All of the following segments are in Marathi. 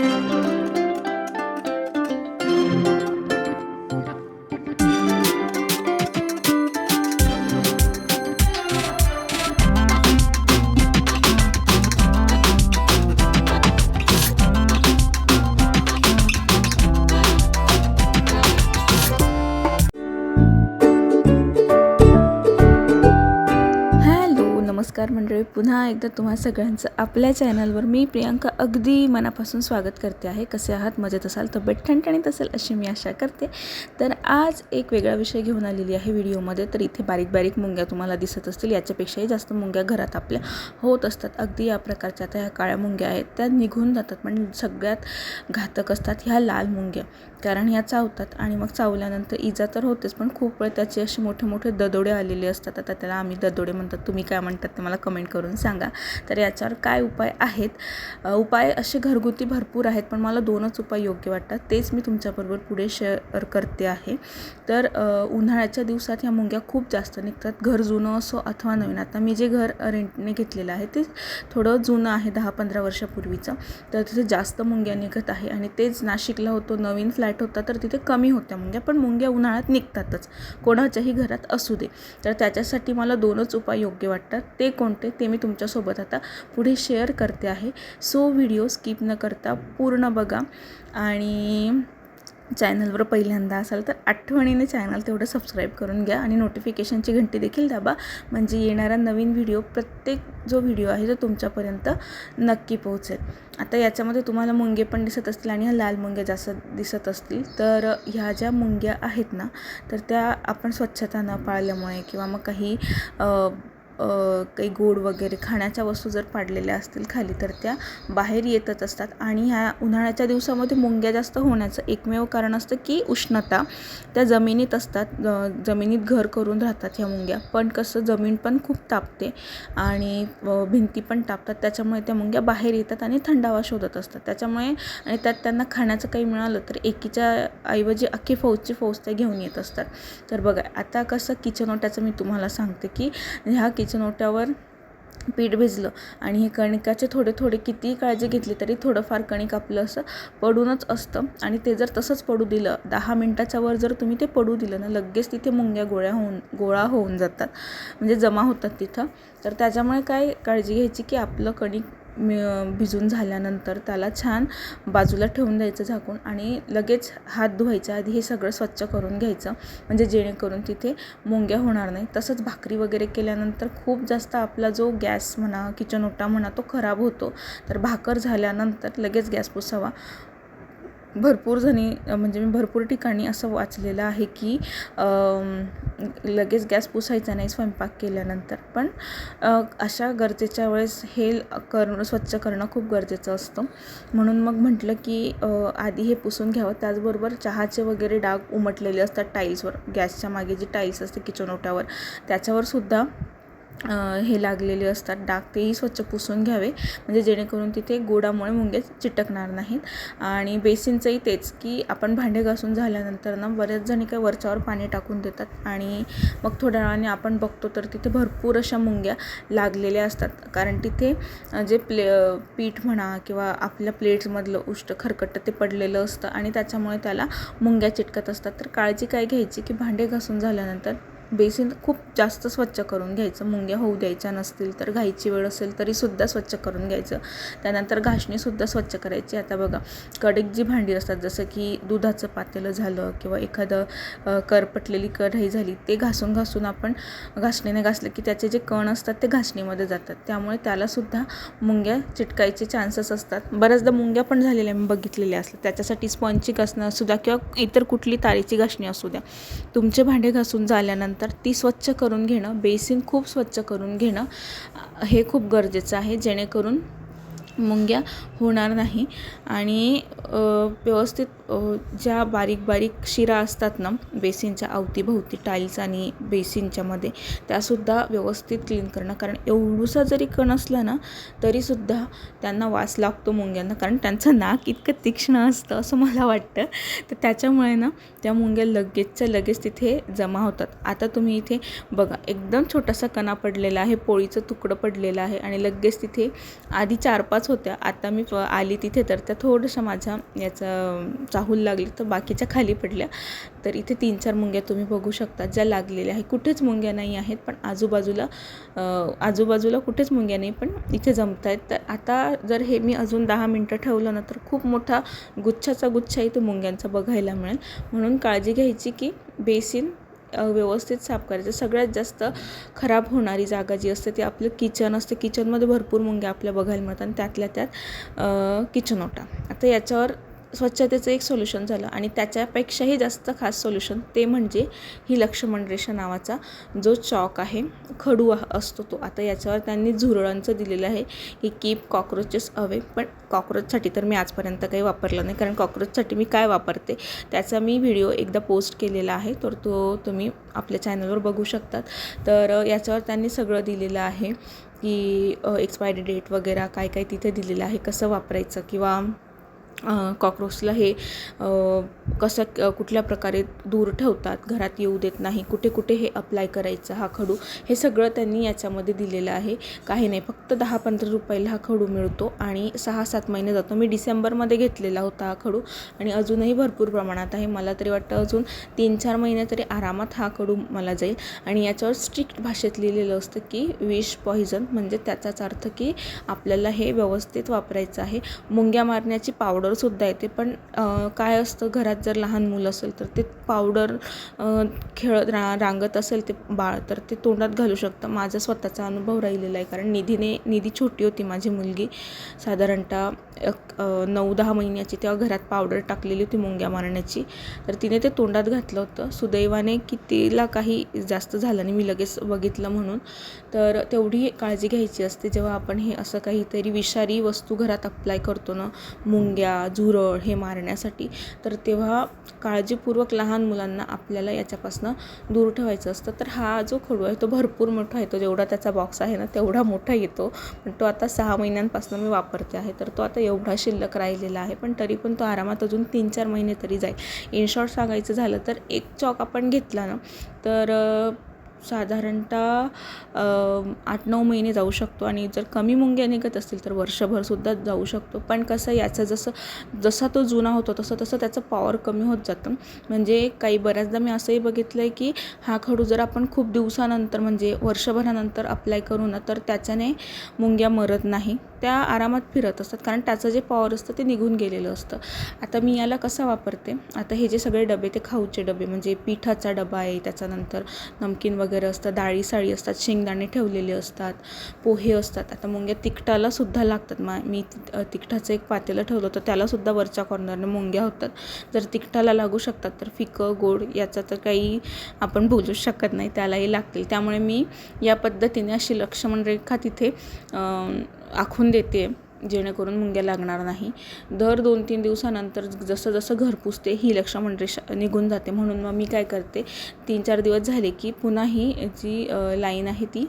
Música नमस्कार मंडळी पुन्हा एकदा तुम्हा सगळ्यांचं आपल्या चॅनलवर मी प्रियांका अगदी मनापासून स्वागत करते आहे. कसे आहात? मजेत असाल? तब्येत ठणठणीत असेल अशी मी आशा करते. तर आज एक वेगळा विषय घेऊन आलेली आहे व्हिडिओमध्ये. तर इथे बारीक बारीक मुंग्या तुम्हाला दिसत असतील. याच्यापेक्षाही जास्त मुंग्या घरात आपल्या होत असतात. अगदी या प्रकारच्या आता ह्या काळ्या मुंग्या आहेत. त्या निघून जातात. पण सगळ्यात घातक असतात ह्या लाल मुंग्या. कारण ह्या चावतात आणि मग चावल्यानंतर इजा तर होतेच पण खूप वेळ त्याचे असे मोठे मोठे ददोडे आलेले असतात. आता त्याला आम्ही ददोडे म्हणतात. तुम्ही काय म्हणतात ते मला कमेंट करून सांगा. तर याच्यावर काय उपाय आहेत? उपाय असे घरगुती भरपूर आहेत पण मला दोनच उपाय योग्य वाटतात. तेच मी तुमच्याबरोबर पुढे शेअर करते आहे. तर उन्हाळ्याच्या दिवसात ह्या मुंग्या खूप जास्त निघतात. घर जुनं असो अथवा नवीन. आता मी जे घर रेंटने घेतलेलं आहे ते थोडं जुनं आहे दहा पंधरा वर्षापूर्वीचं. तर तिथे जास्त मुंग्या निघत आहे आणि तेच नाशिकला होतो नवीन फ्लॅट होता तर तिथे कमी होत्या मुंग्या. पण मुंग्या उन्हाळ्यात निघतातच. कोणाच्याही घरात असू दे. तर त्याच्यासाठी मला दोनच उपाय योग्य वाटतात. ते कोणते ते मी तुमच्यासोबत आता पुढे शेअर करते आहे. सो व्हिडिओ स्किप न करता पूर्ण बघा. आणि चॅनलवर पहिल्यांदा असाल तर आठवणीने चॅनल तेवढं सबस्क्राईब करून घ्या आणि नोटिफिकेशनची घंटी देखील दाबा. म्हणजे येणारा नवीन व्हिडिओ प्रत्येक जो व्हिडिओ आहे तो तुमच्यापर्यंत नक्की पोहोचेल. आता याच्यामध्ये तुम्हाला मुंगे पण दिसत असतील आणि ह्या लाल मुंग्या जास्त दिसत असतील. तर ह्या ज्या मुंग्या आहेत ना तर त्या आपण स्वच्छता न पाळल्यामुळे किंवा मग काही काही गोड वगैरे खाण्याच्या वस्तू जर पाडलेल्या असतील खाली तर त्या बाहेर येतच असतात. आणि ह्या उन्हाळ्याच्या दिवसामध्ये मुंग्या जास्त होण्याचं एकमेव कारण असतं की उष्णता. त्या जमिनीत असतात जमिनीत घर करून राहतात ह्या मुंग्या. पण कसं जमीन पण खूप तापते आणि भिंती पण तापतात. त्याच्यामुळे त्या मुंग्या बाहेर येतात आणि थंडावा शोधत असतात. त्याच्यामुळे आणि त्यात त्यांना खाण्याचं काही मिळालं तर एकीच्या ऐवजी अख्खी फौजची फौज त्या घेऊन येत असतात. तर बघा आता कसं किचन ओट्याचं मी तुम्हाला सांगते की ह्या किचन नोट्यावर पीठ भिजलं आणि हे कणिकाचे थोडे थोडे कितीही काळजी घेतली तरी थोडंफार कणिक आपलं असं पडूनच असतं. आणि ते जर तसंच पडू दिलं दहा मिनटाच्या वर जर तुम्ही ते पडू दिलं ना लगेच तिथे मुंग्या गोळ्या होऊन गोळा होऊन जातात. म्हणजे जमा होतात तिथं. तर त्याच्यामुळे काय काळजी घ्यायची की आपलं कणिक मि- भिजून झाल्यानंतर त्याला छान बाजूला ठेवून द्यायचं झाकून आणि लगेच हात धुवायच्या आधी हे सगळं स्वच्छ करून घ्यायचं. म्हणजे जेणेकरून तिथे मुंग्या होणार नाही तसंच भाकरी वगैरे केल्यानंतर खूप जास्त आपला जो गॅस म्हणा किचन ओटा म्हणा तो खराब होतो. तर भाकर झाल्यानंतर लगेच गॅस पुसावा. भरपूर जणी म्हणजे मी भरपूर ठिकाणी असं वाचलेलं आहे की लगेच गॅस पुसायचा नाही स्वयंपाक केल्यानंतर. पण अशा गरजेच्या वेळेस हे करणं स्वच्छ करणं खूप गरजेचं असतं. म्हणून मग म्हटलं की आधी हे पुसून घ्यावं. त्याचबरोबर चहाचे वगैरे डाग उमटलेले असतात टाईल्सवर. गॅसच्या मागे जी टाईल्स असते किचन ओट्यावर त्याच्यावर सुद्धा हे लागलेले असतात. डाग तेही स्वच्छ पुसून घ्यावे. म्हणजे जेणेकरून तिथे गोडामुळे मुंगे चिटकणार नाहीत. आणि बेसिनचंही तेच की आपण भांडे घासून झाल्यानंतर ना बऱ्याच जणी काय वरच्यावर पाणी टाकून देतात. आणि मग थोड्या वेळाने आपण बघतो तर तिथे भरपूर अशा मुंग्या लागलेल्या असतात. कारण तिथे जे प्ले पीठ म्हणा किंवा आपल्या प्लेट्समधलं उष्ट खरकट ते पडलेलं असतं. आणि त्याच्यामुळे त्याला मुंग्या चिटकत असतात. तर काळजी काय घ्यायची की भांडे घासून झाल्यानंतर बेसिन खूप जास्त स्वच्छ करून घ्यायचं. मुंग्या होऊ द्यायच्या नसतील तर घाईची वेळ असेल तरीसुद्धा स्वच्छ करून घ्यायचं. त्यानंतर घासणीसुद्धा स्वच्छ करायची. आता बघा कडक जी भांडी असतात जसं की दुधाचं पातेलं झालं किंवा एखादं करपटलेली कढई झाली ते घासून घासून आपण घासणीने घासलं की त्याचे जे कण असतात ते घासणीमध्ये जातात. त्यामुळे त्यालासुद्धा मुंग्या चिटकायचे चान्सेस असतात. बऱ्याचदा मुंग्या पण झालेल्या मी बघितलेल्या असतात. त्याच्यासाठी स्पॉन्जची घासणं असू द्या किंवा इतर कुठली तारेची घासणी असू द्या. तुमचे भांडे घासून झाल्यानंतर ती स्वच्छ करून घेणं बेसिन खूप स्वच्छ करून घेणं हे खूप गरजेचं आहे जेणेकरून मुंग्या होणार नाही. आणि व्यवस्थित ज्या बारीक बारीक शिरा असतात ना बेसिनच्या अवतीभोवती टाईल्स आणि बेसिनच्यामध्ये त्यासुद्धा व्यवस्थित क्लीन करणं. कारण एवढूसा जरी कण असला ना तरीसुद्धा त्यांना वास लागतो मुंग्यांना. कारण त्यांचं नाक इतकं तीक्ष्ण असतं असं मला वाटतं. तर त्याच्यामुळे ना त्या मुंग्या लगेचच्या लगेच तिथे जमा होतात. आता तुम्ही इथे बघा एकदम छोटासा कणा पडलेला आहे पोळीचं तुकडं पडलेलं आहे आणि लगेच तिथे आधी चार पाच होत्या. आता मी प- आली तिथे तर त्या थोडंशा माझ्या याचा चाहूल लागली तर बाकीच्या खाली पडल्या. तर इथे तीन चार मुंग्या तुम्ही बघू शकता ज्या लागलेल्या आहे कुठेच मुंग्या नाही आहेत पण आजूबाजूला आजूबाजूला कुठेच मुंग्या नाही पण इथे जमत आहेत तर आता जर हे मी अजून दहा मिनटं ठेवलं ना तर खूप मोठा गुच्छाचा गुच्छा इथे मुंग्यांचा बघायला मिळेल. म्हणून काळजी घ्यायची की बेसिन व्यवस्थित साफ करायचं. सगळ्यात जास्त खराब होणारी जागा जी असते ती आपलं किचन असते. किचनमध्ये भरपूर मुंग्या आपल्या बघायला मिळतात आणि त्यातल्या त्यात किचन ओटा आता याच्यावर स्वच्छतेचं एक सोल्युशन झालं. आणि त्याच्यापेक्षाही जास्त खास सोल्युशन ते म्हणजे ही लक्ष्मण रेषा नावाचा जो चॉक आहे खडू असतो तो. आता याच्यावर त्यांनी झुरळांचं दिलेलं आहे की कीप कॉक्रोचेस अवे पण कॉक्रोचसाठी तर मी आजपर्यंत काही वापरलं नाही. कारण कॉक्रोचसाठी मी काय वापरते त्याचा मी व्हिडिओ एकदा पोस्ट केलेला आहे. तर तो तुम्ही आपल्या चॅनलवर बघू शकतात. तर याच्यावर त्यांनी सगळं दिलेलं आहे की एक्सपायरी डेट वगैरे काय काय तिथे दिलेलं आहे कसं वापरायचं किंवा कॉक्रोचला हे कसं कुठल्या प्रकारे दूर ठेवतात घरात येऊ देत नाही कुठे कुठे हे अप्लाय करायचं हा खडू हे सगळं त्यांनी याच्यामध्ये दिलेलं आहे. काही नाही फक्त दहा पंधरा रुपयाला हा खडू मिळतो आणि सहा सात महिने जातो. मी डिसेंबरमध्ये घेतलेला होता हा खडू आणि अजूनही भरपूर प्रमाणात आहे. मला तरी वाटतं अजून तीन चार महिने तरी आरामात हा खडू मला जाईल. आणि याच्यावर स्ट्रिक्ट भाषेत लिहिलेलं असतं की विष पॉइझन म्हणजे त्याचाच अर्थ की आपल्याला हे व्यवस्थित वापरायचं आहे. मुंग्या मारण्याची पावडर पावडरसुद्धा येते. पण काय असतं घरात जर लहान मुलं असेल तर ते पावडर खेळत रा रांगत असेल ते बाळ तर ते तोंडात घालू शकतं. माझा स्वतःचा अनुभव राहिलेला आहे. कारण निधीने निधी छोटी होती माझी मुलगी. साधारणतः नऊ दहा महिन्याची तेव्हा घरात पावडर टाकलेली होती मुंग्या मारण्याची. तर तिने ते तोंडात घातलं होतं. सुदैवाने की तिला काही जास्त झालं नाही. मी लगेच बघितलं म्हणून. तर तेवढी काळजी घ्यायची असते. जेव्हा आपण हे असं काहीतरी विषारी वस्तू घरात अप्लाय करतो ना मुंग्या झुरळ हे मारण्यासाठी तर तेव्हा काळजीपूर्वक लहान मुलांना आपल्याला याच्यापासून दूर ठेवायचं असतं. तर हा जो खडू आहे तो भरपूर मोठा येतो. जेवढा त्याचा बॉक्स आहे ना तेवढा मोठा येतो. पण तो आता सहा महिन्यांपासून मी वापरते आहे. तर तो आता एवढा शिल्लक राहिलेला आहे. पण तरी पण तो आरामात अजून तीन चार महिने तरी जाईल. इन शॉर्ट सांगायचं झालं तर एक चॉक आपण घेतला ना तर साधारणतः आठ नऊ महिने जाऊ शकतो आणि जर कमी मुंग्या निघत असतील तर वर्षभरसुद्धा जाऊ शकतो. पण कसं याचं जसं जसा तो जुना होतो तसं तसं त्याचं पॉवर कमी होत जातं. म्हणजे काही बऱ्याचदा मी असंही बघितलं आहे की हा खडू जर आपण खूप दिवसानंतर म्हणजे वर्षभरानंतर अप्लाय करू ना तर त्याच्याने मुंग्या मरत नाही. त्या आरामात फिरत असतात. कारण त्याचं जे पॉवर असतं ते निघून गेलेलं असतं. आता मी याला कसं वापरते? आता हे जे सगळे डबे ते खाऊचे डबे म्हणजे पिठाचा डबा आहे त्याच्यानंतर नमकीन वगैरे असतं डाळी साळी असतात शेंगदाणे ठेवलेले असतात पोहे असतात. आता मुंग्या तिखटाला सुद्धा लागतात. मा मी ति- तिखटाचं एक पातेलं ठेवलं होतं त्यालासुद्धा वरच्या कॉर्नरने मुंग्या होतात. जर तिखटाला लागू शकतात तर फिकं गोड याचा तर काही आपण बोलूच शकत नाही त्यालाही लागतील. त्यामुळे मी या पद्धतीने अशी लक्ष्मण रेखा तिथे आखून देते जेणेकरून मुंग्या लागणार नाही. दर दोन तीन दिवसानंतर जसं जसं घर पुसते ही लक्ष्मण निघून जाते. म्हणून मग मी काय करते तीन चार दिवस झाले की पुन्हा ही जी लाईन आहे ती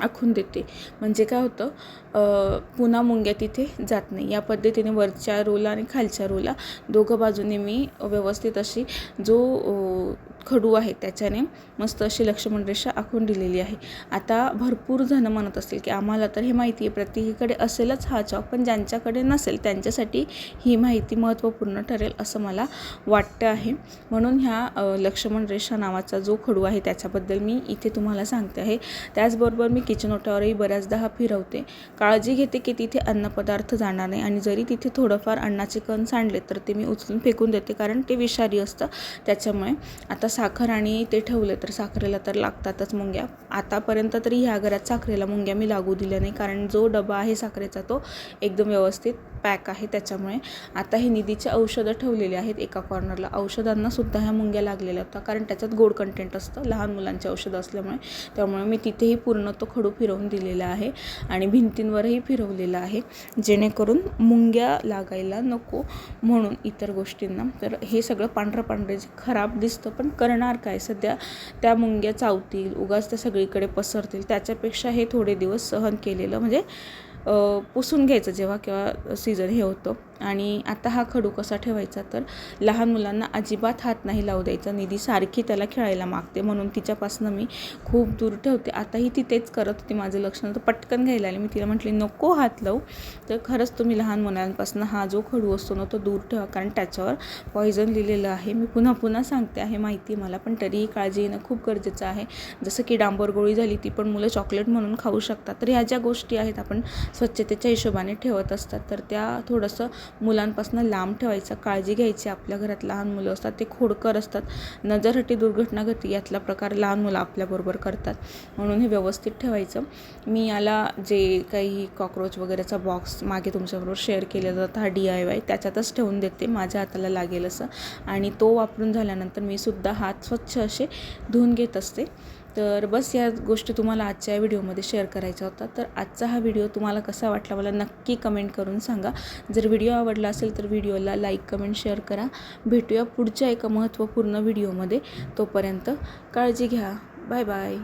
आखून देते. म्हणजे काय होतं पुन्हा मुंग्या तिथे जात नाही. या पद्धतीने वरच्या रोला आणि खालच्या रोला दोघं बाजूने मी व्यवस्थित अशी जो खडू आहे त्याच्याने मस्त अशी लक्ष्मण रेषा आखून दिलेली आहे. आता भरपूर जणं म्हणत असतील की आम्हाला तर हे माहिती आहे प्रत्येकीकडे असेलच हा चॉक पण ज्यांच्याकडे नसेल त्यांच्यासाठी ही माहिती महत्त्वपूर्ण ठरेल असं मला वाटतं आहे. म्हणून ह्या लक्ष्मण रेषा नावाचा जो खडू आहे त्याच्याबद्दल मी इथे तुम्हाला सांगते आहे. त्याचबरोबर मी किचन ओट्यावरही बऱ्याचदा हा फिरवते. काळजी घेते की तिथे अन्नपदार्थ जाणार नाही आणि जरी तिथे थोडंफार अन्नाचे कण सांडले तर ते मी उचलून फेकून देते कारण ते विषारी असतं त्याच्यामुळे. आता साखर आणि ते ठेवले तर साखरेला तर लागतातच मुंग्या. आतापर्यंत तरी ह्या घरात साखरेला मुंग्या मी लागू दिल्या नाही. कारण जो डबा आहे साखरेचा तो एकदम व्यवस्थित पॅक आहे त्याच्यामुळे. आता हे निधीचे औषधं ठेवलेले आहेत एका कॉर्नरला औषधांना सुद्धा ह्या मुंग्या लागलेल्या होत्या. कारण त्याच्यात गोड कंटेंट असतं. लहान मुलांचे औषधं असल्यामुळे. त्यामुळे मी तिथेही पूर्ण तो खडू फिरवून दिलेला आहे. आणि भिंतींवरही फिरवलेला आहे. जेणेकरून मुंग्या लागायला नको म्हणून इतर गोष्टींना. तर हे सगळं पांढरं पांढरे जे खराब दिसतं पण करणार काय? सध्या त्या मुंग्या चावतील उगाच त्या सगळीकडे पसरतील. त्याच्यापेक्षा हे थोडे दिवस सहन केलेलं म्हणजे पुसून घ्यायचं जेव्हा किंवा सीझन हे होतं. आणि आता हा खडू कसा ठेवायचा तर लहान मुलांना अजिबात हात नाही लावू द्यायचा. निधी सारखी त्याला खेळायला मागते. म्हणून तिच्यापासून मी खूप दूर ठेवते. आताही ती तेच करत होती माझं लक्ष नव्हतं. पटकन घ्यायला आली. मी तिला म्हटली नको हात लावू. तर खरंच तुम्ही लहान मुलांपासून हा जो खडू असतो ना तो दूर ठेवा. कारण त्याच्यावर पॉयझन लिहिलेलं आहे. मी पुन्हा पुन्हा सांगते आहे माहिती मला पण तरीही काळजी घेणं खूप गरजेचं आहे. जसं की डांबर गोळी झाली ती पण मुलं चॉकलेट म्हणून खाऊ शकतात. तर ह्या ज्या गोष्टी आहेत आपण स्वच्छतेच्या हिशोबाने ठेवत असतात तर त्या थोडंसं मुलांपासून लांब ठेवायचं काळजी घ्यायची. आपल्या घरात लहान मुलं असतात ते खोडकर असतात. नजरहटी दुर्घटना घटी यातला प्रकार लहान मुलं आपल्याबरोबर करतात. म्हणून हे व्यवस्थित ठेवायचं. मी याला जे काही कॉक्रोच वगैरेचा बॉक्स मागे तुमच्याबरोबर शेअर केलेला होता हा डी आय वाय त्याच्यातच ठेवून देते. माझ्या हाताला लागेल असं. आणि तो वापरून झाल्यानंतर मी सुद्धा हात स्वच्छ असे धुवून घेत असते. तर बस या गोष्टी तुम्हाला आजच्या व्हिडिओमध्ये शेअर करायचा होता तर आजचा हा व्हिडिओ तुम्हाला कसा वाटला मला नक्की कमेंट करून सांगा. जर व्हिडिओ आवडला असेल तर व्हिडिओला लाईक कमेंट शेअर करा. भेटूया पुढच्या एका महत्त्वपूर्ण व्हिडिओमध्ये. तोपर्यंत काळजी घ्या. Bye bye